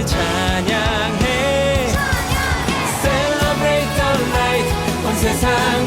같이 찬양해. 찬양해. Celebrate the light 온 세상.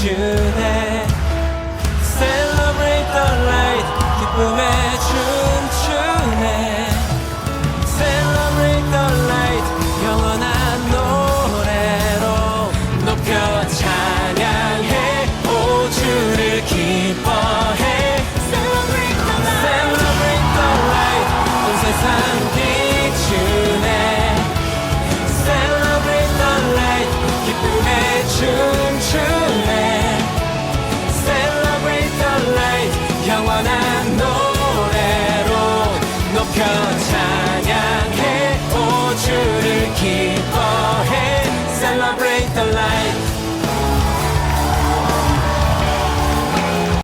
去 the light.